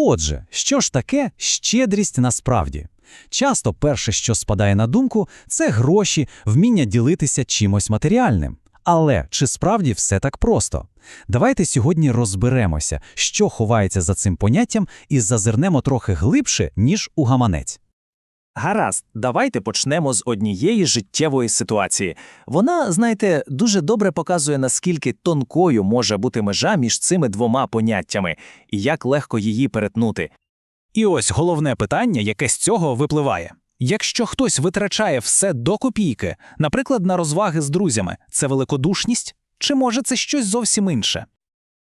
Отже, що ж таке щедрість насправді? Часто перше, що спадає на думку, це гроші, вміння ділитися чимось матеріальним. Але чи справді все так просто? Давайте сьогодні розберемося, що ховається за цим поняттям, і зазирнемо трохи глибше, ніж у гаманець. Гаразд, давайте почнемо з однієї життєвої ситуації. Вона, знаєте, дуже добре показує, наскільки тонкою може бути межа між цими двома поняттями і як легко її перетнути. І ось головне питання, яке з цього випливає. Якщо хтось витрачає все до копійки, наприклад, на розваги з друзями, це великодушність? Чи може це щось зовсім інше?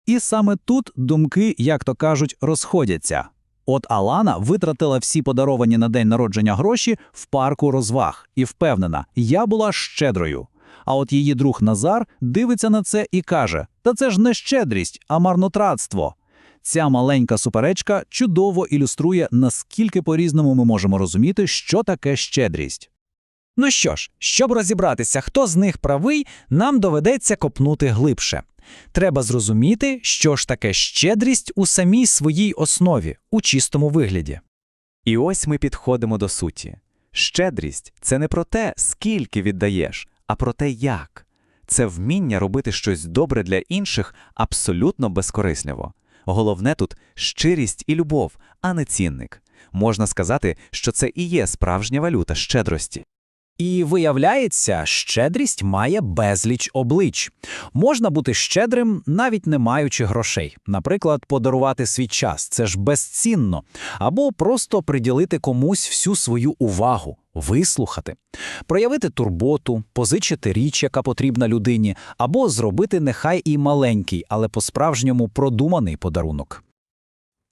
І саме тут думки, як то кажуть, розходяться. От Алана витратила всі подаровані на день народження гроші в парку розваг і впевнена, я була щедрою. А от її друг Назар дивиться на це і каже: Та це ж не щедрість, а марнотратство. Ця маленька суперечка чудово ілюструє, наскільки по-різному ми можемо розуміти, що таке щедрість. Ну що ж, щоб розібратися, хто з них правий, нам доведеться копнути глибше. Треба зрозуміти, що ж таке щедрість у самій своїй основі, у чистому вигляді. І ось ми підходимо до суті. Щедрість це не про те, скільки віддаєш, а про те, як. Це вміння робити щось добре для інших абсолютно безкорисливо. Головне тут щирість і любов, а не цінник. Можна сказати, що це і є справжня валюта щедрості. І виявляється, щедрість має безліч облич. Можна бути щедрим, навіть не маючи грошей. Наприклад, подарувати свій час це ж безцінно, або просто приділити комусь всю свою увагу, вислухати, проявити турботу, позичити річ, яка потрібна людині, або зробити нехай і маленький, але по-справжньому продуманий подарунок.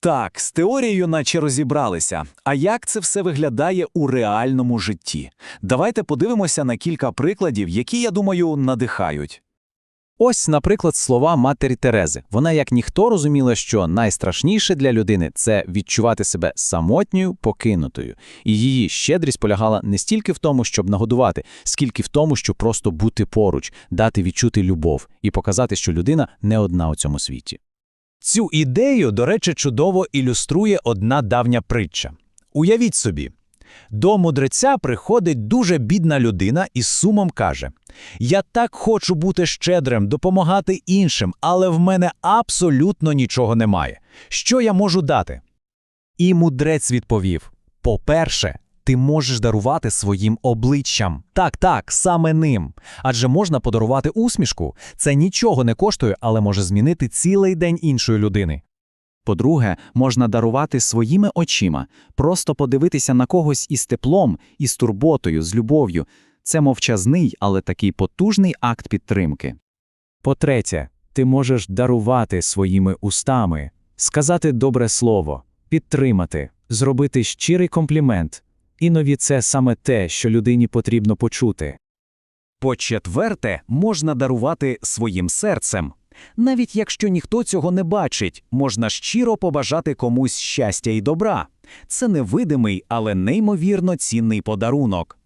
Так, з теорією наче розібралися. А як це все виглядає у реальному житті? Давайте подивимося на кілька прикладів, які, я думаю, надихають. Ось, наприклад, слова матері Терези. Вона, як ніхто, розуміла, що найстрашніше для людини це відчувати себе самотньою, покинутою. І її щедрість полягала не стільки в тому, щоб нагодувати, скільки в тому, щоб просто бути поруч, дати відчути любов і показати, що людина не одна у цьому світі. Цю ідею, до речі, чудово ілюструє одна давня притча. Уявіть собі, до мудреця приходить дуже бідна людина і з сумом каже: Я так хочу бути щедрим, допомагати іншим, але в мене абсолютно нічого немає. Що я можу дати? І мудрець відповів: По-перше, ти можеш дарувати своїм обличчям. Так, так, саме ним. Адже можна подарувати усмішку. Це нічого не коштує, але може змінити цілий день іншої людини. По-друге, можна дарувати своїми очима, просто подивитися на когось із теплом, із турботою, з любов'ю. Це мовчазний, але такий потужний акт підтримки. По-третє, ти можеш дарувати своїми устами, сказати добре слово, підтримати, зробити щирий комплімент. Інові це саме те, що людині потрібно почути. По-четверте, можна дарувати своїм серцем. Навіть якщо ніхто цього не бачить, можна щиро побажати комусь щастя і добра. Це невидимий, але неймовірно цінний подарунок.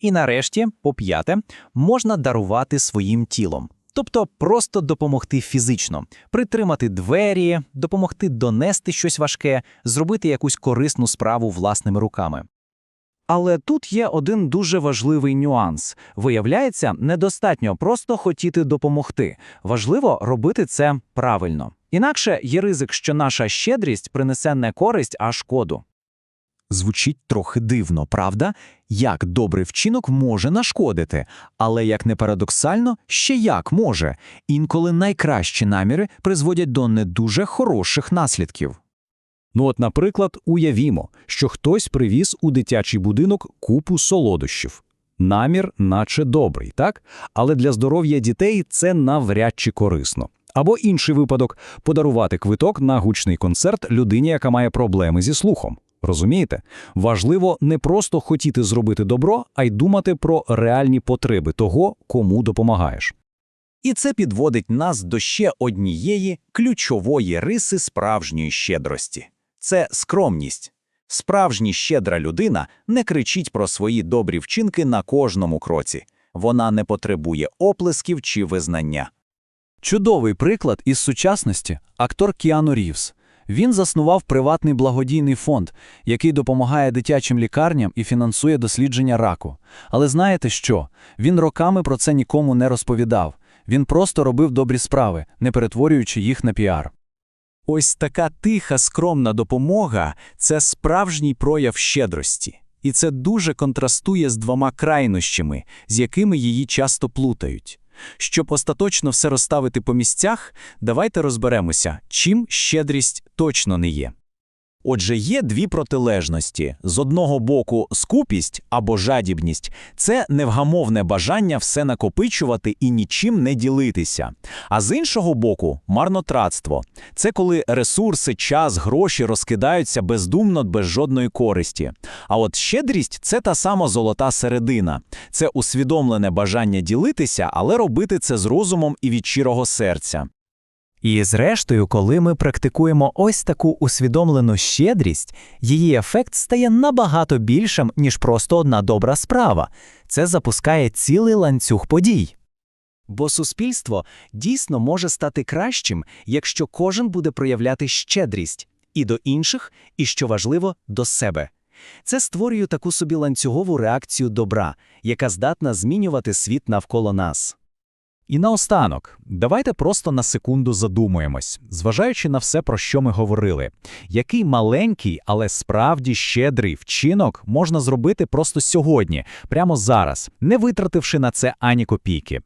І нарешті, по п'яте, можна дарувати своїм тілом. Тобто просто допомогти фізично, притримати двері, допомогти донести щось важке, зробити якусь корисну справу власними руками. Але тут є один дуже важливий нюанс. Виявляється, недостатньо просто хотіти допомогти. Важливо робити це правильно. Інакше є ризик, що наша щедрість принесе не користь, а шкоду. Звучить трохи дивно, правда? Як добрий вчинок може нашкодити, але як не парадоксально, ще як може. Інколи найкращі наміри призводять до не дуже хороших наслідків. Ну от, наприклад, уявімо, що хтось привіз у дитячий будинок купу солодощів. Намір, наче добрий, так? Але для здоров'я дітей це навряд чи корисно. Або інший випадок подарувати квиток на гучний концерт людині, яка має проблеми зі слухом. Розумієте? Важливо не просто хотіти зробити добро, а й думати про реальні потреби того, кому допомагаєш. І це підводить нас до ще однієї ключової риси справжньої щедрості це скромність. Справжня щедра людина не кричить про свої добрі вчинки на кожному кроці. Вона не потребує оплесків чи визнання. Чудовий приклад із сучасності актор Кіану Рівс. Він заснував приватний благодійний фонд, який допомагає дитячим лікарням і фінансує дослідження раку. Але знаєте що? Він роками про це нікому не розповідав. Він просто робив добрі справи, не перетворюючи їх на піар. Ось така тиха, скромна допомога це справжній прояв щедрості. І це дуже контрастує з двома крайнощами, з якими її часто плутають. Щоб остаточно все розставити по місцях, давайте розберемося, чим щедрість точно не є. Отже, є дві протилежності. З одного боку, скупість або жадібність – це невгамовне бажання все накопичувати і нічим не ділитися. А з іншого боку, марнотратство – це коли ресурси, час, гроші розкидаються бездумно, без жодної користі. А от щедрість – це та сама золота середина. Це усвідомлене бажання ділитися, але робити це з розумом і від щирого серця. І зрештою, коли ми практикуємо ось таку усвідомлену щедрість, її ефект стає набагато більшим, ніж просто одна добра справа. Це запускає цілий ланцюг подій. Бо суспільство дійсно може стати кращим, якщо кожен буде проявляти щедрість і до інших, і що важливо, до себе. Це створює таку собі ланцюгову реакцію добра, яка здатна змінювати світ навколо нас. І наостанок, давайте просто на секунду задумаємось, зважаючи на все, про що ми говорили, який маленький, але справді щедрий вчинок можна зробити просто сьогодні, прямо зараз, не витративши на це ані копійки.